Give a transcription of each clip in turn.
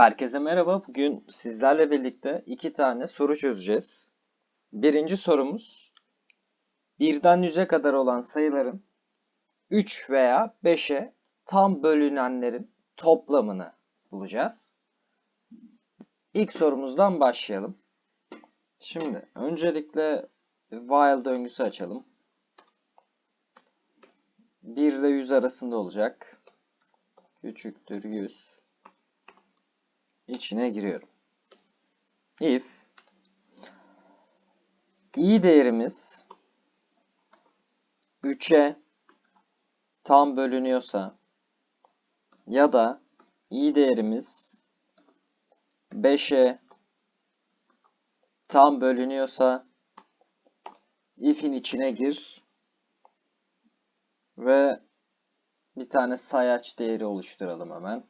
Herkese merhaba. Bugün sizlerle birlikte iki tane soru çözeceğiz. Birinci sorumuz birden 100'e kadar olan sayıların 3 veya 5'e tam bölünenlerin toplamını bulacağız. İlk sorumuzdan başlayalım. Şimdi öncelikle while döngüsü açalım. 1 ile 100 arasında olacak. Küçüktür 100 içine giriyorum. If i değerimiz 3'e tam bölünüyorsa ya da i değerimiz 5'e tam bölünüyorsa if'in içine gir ve bir tane sayaç değeri oluşturalım hemen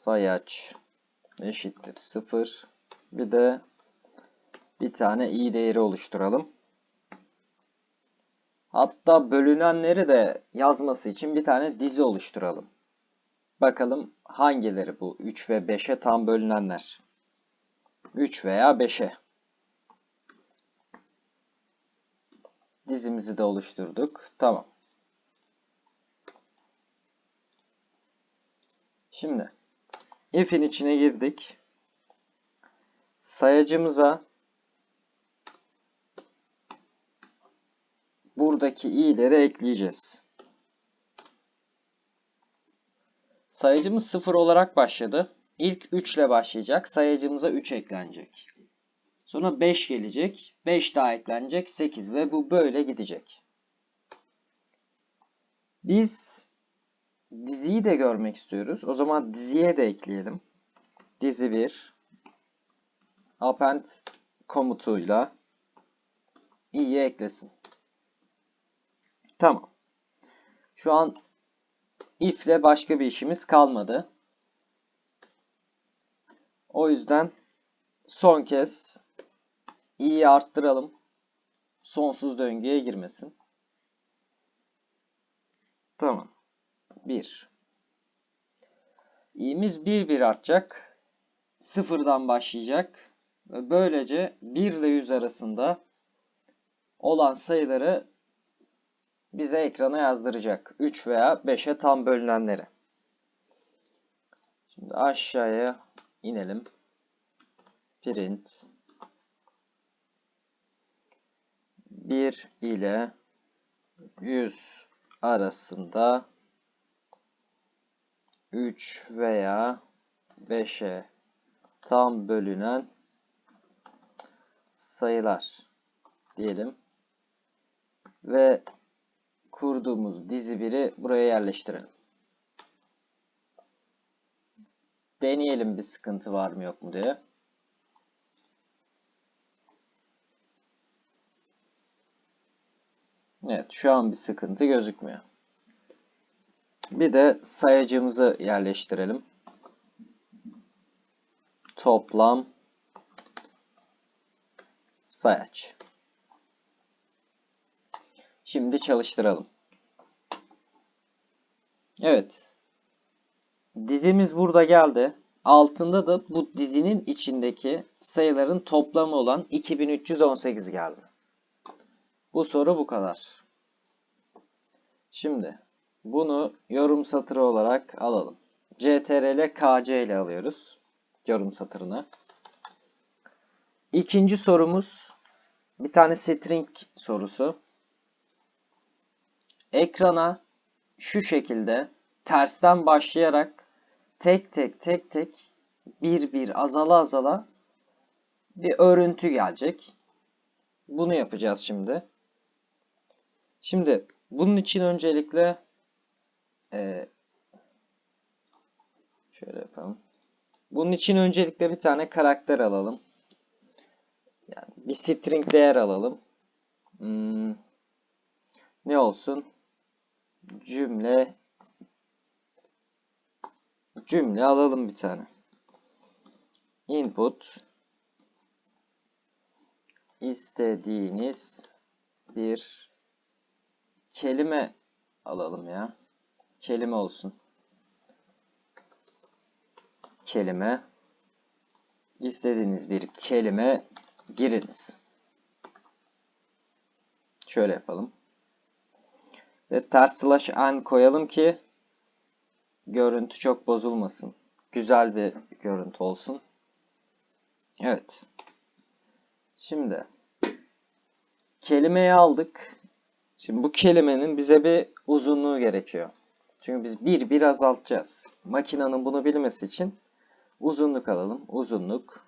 sayaç eşittir 0. Bir de bir tane i değeri oluşturalım. Hatta bölünenleri de yazması için bir tane dizi oluşturalım. Bakalım hangileri bu 3 ve 5'e tam bölünenler. 3 veya 5'e. Dizimizi de oluşturduk. Tamam. Şimdi if'in içine girdik. Sayacımıza buradaki i'leri ekleyeceğiz. Sayacımız 0 olarak başladı. İlk 3 ile başlayacak. Sayacımıza 3 eklenecek. Sonra 5 gelecek. 5 daha eklenecek. 8 ve bu böyle gidecek. Biz diziyi de görmek istiyoruz. O zaman diziye de ekleyelim. Dizi 1 append komutuyla i'yi eklesin. Tamam. Şu an if ile başka bir işimiz kalmadı. O yüzden son kez i'yi arttıralım. Sonsuz döngüye girmesin. Tamam. 1. i'miz 1 1 artacak. Sıfırdan başlayacak. Ve böylece 1 ile 100 arasında olan sayıları bize ekrana yazdıracak. 3 veya 5'e tam bölünenleri. Şimdi aşağıya inelim. Print 1 ile 100 arasında 3 veya 5'e tam bölünen sayılar diyelim. Ve kurduğumuz dizi 1'i buraya yerleştirelim. Deneyelim bir sıkıntı var mı yok mu diye. Evet şu an bir sıkıntı gözükmüyor. Bir de sayacımızı yerleştirelim. Toplam sayaç. Şimdi çalıştıralım. Evet. Dizimiz burada geldi. Altında da bu dizinin içindeki sayıların toplamı olan 2318 geldi. Bu soru bu kadar. Şimdi bunu yorum satırı olarak alalım. CTRL KC ile alıyoruz yorum satırını. İkinci sorumuz bir tane string sorusu. Ekrana şu şekilde tersten başlayarak tek tek tek tek bir bir azala azala bir örüntü gelecek. Bunu yapacağız şimdi. Şimdi bunun için öncelikle ee, şöyle yapalım. Bunun için öncelikle bir tane karakter alalım. Yani bir string değer alalım. Hmm, ne olsun? Cümle cümle alalım bir tane. Input istediğiniz bir kelime alalım ya kelime olsun. kelime, istediğiniz bir kelime giriniz. Şöyle yapalım. Ve ters slash n koyalım ki görüntü çok bozulmasın. Güzel bir görüntü olsun. Evet. Şimdi kelimeyi aldık. Şimdi bu kelimenin bize bir uzunluğu gerekiyor. Çünkü biz bir bir azaltacağız. Makinenin bunu bilmesi için uzunluk alalım. Uzunluk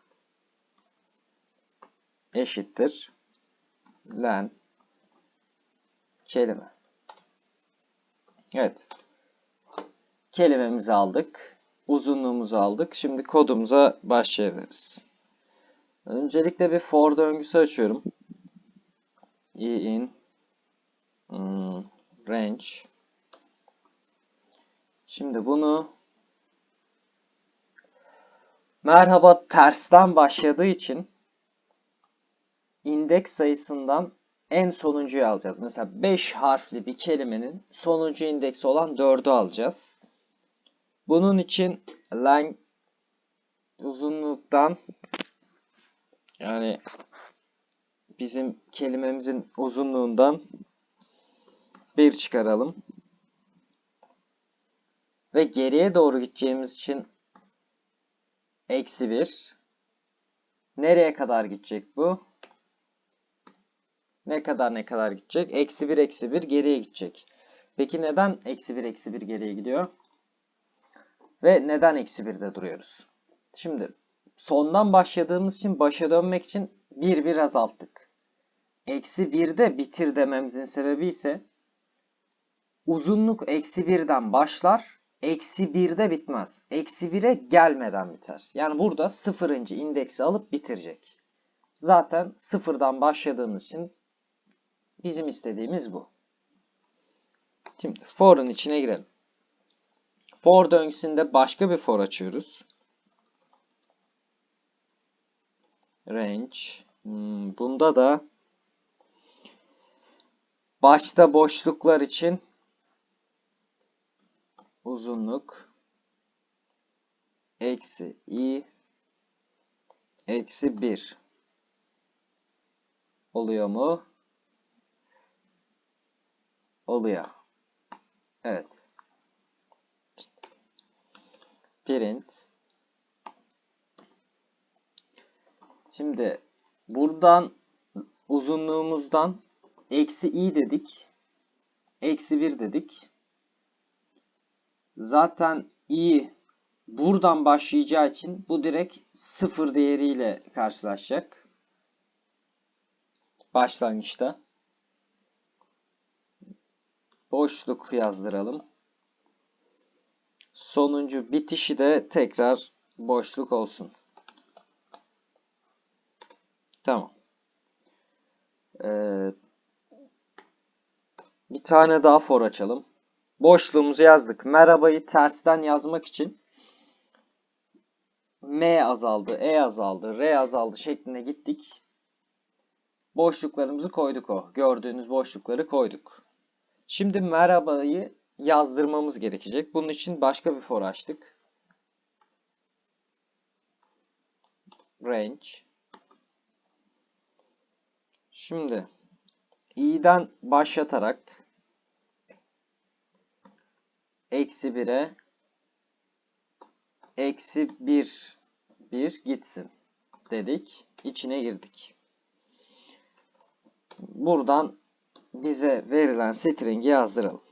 eşittir len kelime. Evet. Kelimemizi aldık. Uzunluğumuzu aldık. Şimdi kodumuza başlayabiliriz. Öncelikle bir for döngüsü açıyorum. in hmm, range Şimdi bunu merhaba tersten başladığı için indeks sayısından en sonuncuyu alacağız. Mesela 5 harfli bir kelimenin sonuncu indeksi olan 4'ü alacağız. Bunun için len uzunluktan yani bizim kelimemizin uzunluğundan 1 çıkaralım. Ve geriye doğru gideceğimiz için eksi 1. Nereye kadar gidecek bu? Ne kadar ne kadar gidecek? Eksi 1 eksi 1 geriye gidecek. Peki neden eksi 1 eksi 1 geriye gidiyor? Ve neden eksi 1'de duruyoruz? Şimdi sondan başladığımız için başa dönmek için 1 1 azalttık. Eksi 1'de bitir dememizin sebebi ise uzunluk eksi 1'den başlar eksi 1'de bitmez. Eksi 1'e gelmeden biter. Yani burada sıfırıncı indeksi alıp bitirecek. Zaten sıfırdan başladığımız için bizim istediğimiz bu. Şimdi for'un içine girelim. For döngüsünde başka bir for açıyoruz. Range. Hmm, bunda da başta boşluklar için uzunluk eksi i eksi 1 oluyor mu? Oluyor. Evet. Print. Şimdi buradan uzunluğumuzdan eksi i dedik. Eksi 1 dedik. Zaten i buradan başlayacağı için bu direkt sıfır değeriyle karşılaşacak. Başlangıçta. Boşluk yazdıralım. Sonuncu bitişi de tekrar boşluk olsun. Tamam. Ee, bir tane daha for açalım boşluğumuzu yazdık. Merhabayı tersten yazmak için M azaldı, E azaldı, R azaldı şeklinde gittik. Boşluklarımızı koyduk o. Gördüğünüz boşlukları koyduk. Şimdi merhabayı yazdırmamız gerekecek. Bunun için başka bir for açtık. Range. Şimdi i'den başlatarak eksi 1'e eksi 1 1 gitsin dedik. İçine girdik. Buradan bize verilen string'i yazdıralım.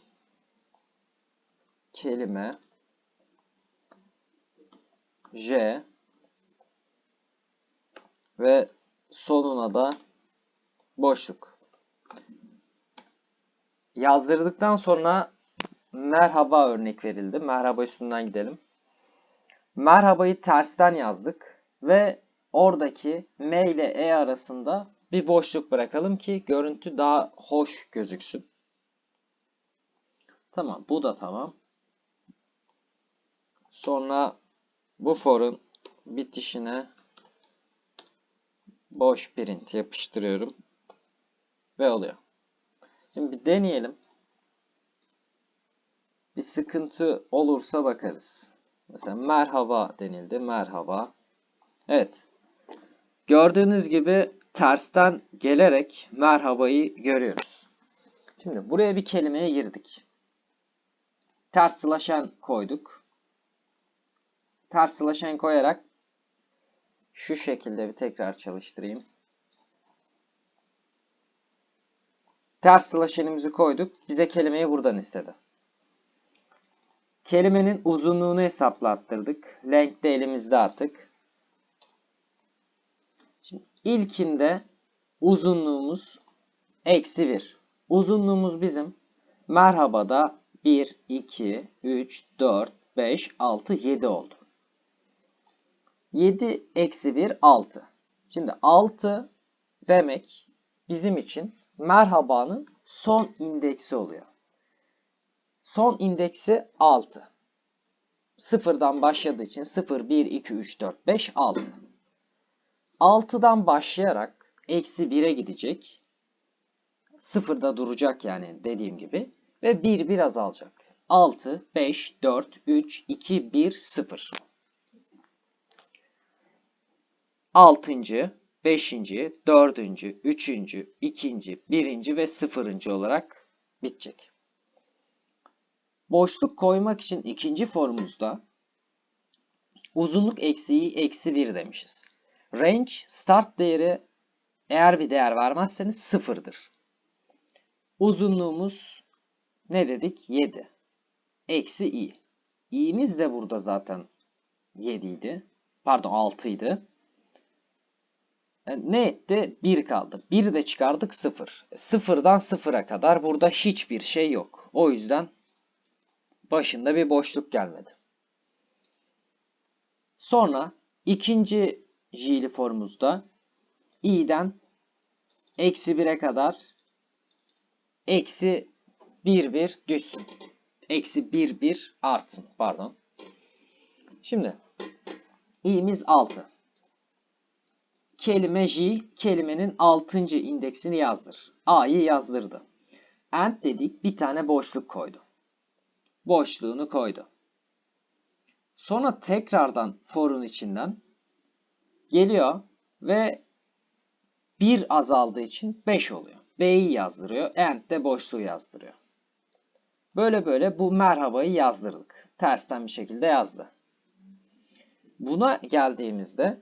Kelime J ve sonuna da boşluk. Yazdırdıktan sonra merhaba örnek verildi. Merhaba üstünden gidelim. Merhabayı tersten yazdık ve oradaki M ile E arasında bir boşluk bırakalım ki görüntü daha hoş gözüksün. Tamam, bu da tamam. Sonra bu forun bitişine boş print yapıştırıyorum ve oluyor. Şimdi bir deneyelim. Bir sıkıntı olursa bakarız. Mesela merhaba denildi. Merhaba. Evet. Gördüğünüz gibi tersten gelerek merhabayı görüyoruz. Şimdi buraya bir kelimeye girdik. Ters koyduk. Ters koyarak şu şekilde bir tekrar çalıştırayım. Ters koyduk. Bize kelimeyi buradan istedi. Kelimenin uzunluğunu hesaplattırdık. Length de elimizde artık. Şimdi ilkinde uzunluğumuz eksi 1. Uzunluğumuz bizim merhabada 1, 2, 3, 4, 5, 6, 7 oldu. 7 eksi 1 6. Şimdi 6 demek bizim için merhabanın son indeksi oluyor. Son indeksi 6. Sıfırdan başladığı için 0, 1, 2, 3, 4, 5, 6. 6'dan başlayarak eksi 1'e gidecek. Sıfırda duracak yani dediğim gibi. Ve 1, 1 azalacak. 6, 5, 4, 3, 2, 1, 0. 6. 5. 4. 3. 2. 1. ve 0. olarak bitecek. Boşluk koymak için ikinci formumuzda uzunluk eksiği eksi 1 demişiz. Range start değeri eğer bir değer vermezseniz sıfırdır. Uzunluğumuz ne dedik? 7. Eksi i. i'miz de burada zaten 7 idi. Pardon 6 idi. Yani ne etti? 1 kaldı. 1 de çıkardık 0. 0'dan 0'a kadar burada hiçbir şey yok. O yüzden başında bir boşluk gelmedi. Sonra ikinci jili formumuzda i'den eksi 1'e kadar eksi 1 1 düşsün. Eksi 1 1 artsın. Pardon. Şimdi i'miz 6. Kelime j kelimenin 6. indeksini yazdır. a'yı yazdırdı. And dedik bir tane boşluk koydu boşluğunu koydu. Sonra tekrardan for'un içinden geliyor ve 1 azaldığı için 5 oluyor. B'yi yazdırıyor. And de boşluğu yazdırıyor. Böyle böyle bu merhabayı yazdırdık. Tersten bir şekilde yazdı. Buna geldiğimizde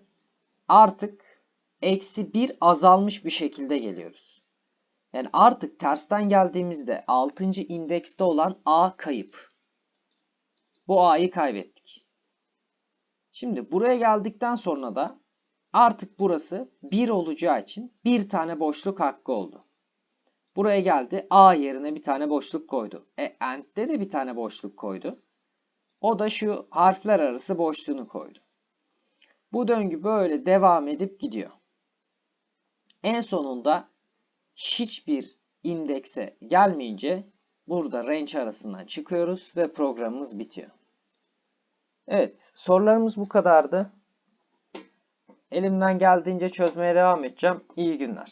artık eksi 1 azalmış bir şekilde geliyoruz. Yani artık tersten geldiğimizde 6. indekste olan A kayıp. Bu A'yı kaybettik. Şimdi buraya geldikten sonra da artık burası 1 olacağı için bir tane boşluk hakkı oldu. Buraya geldi. A yerine bir tane boşluk koydu. E AND'de de bir tane boşluk koydu. O da şu harfler arası boşluğunu koydu. Bu döngü böyle devam edip gidiyor. En sonunda hiçbir indekse gelmeyince burada range arasından çıkıyoruz ve programımız bitiyor. Evet, sorularımız bu kadardı. Elimden geldiğince çözmeye devam edeceğim. İyi günler.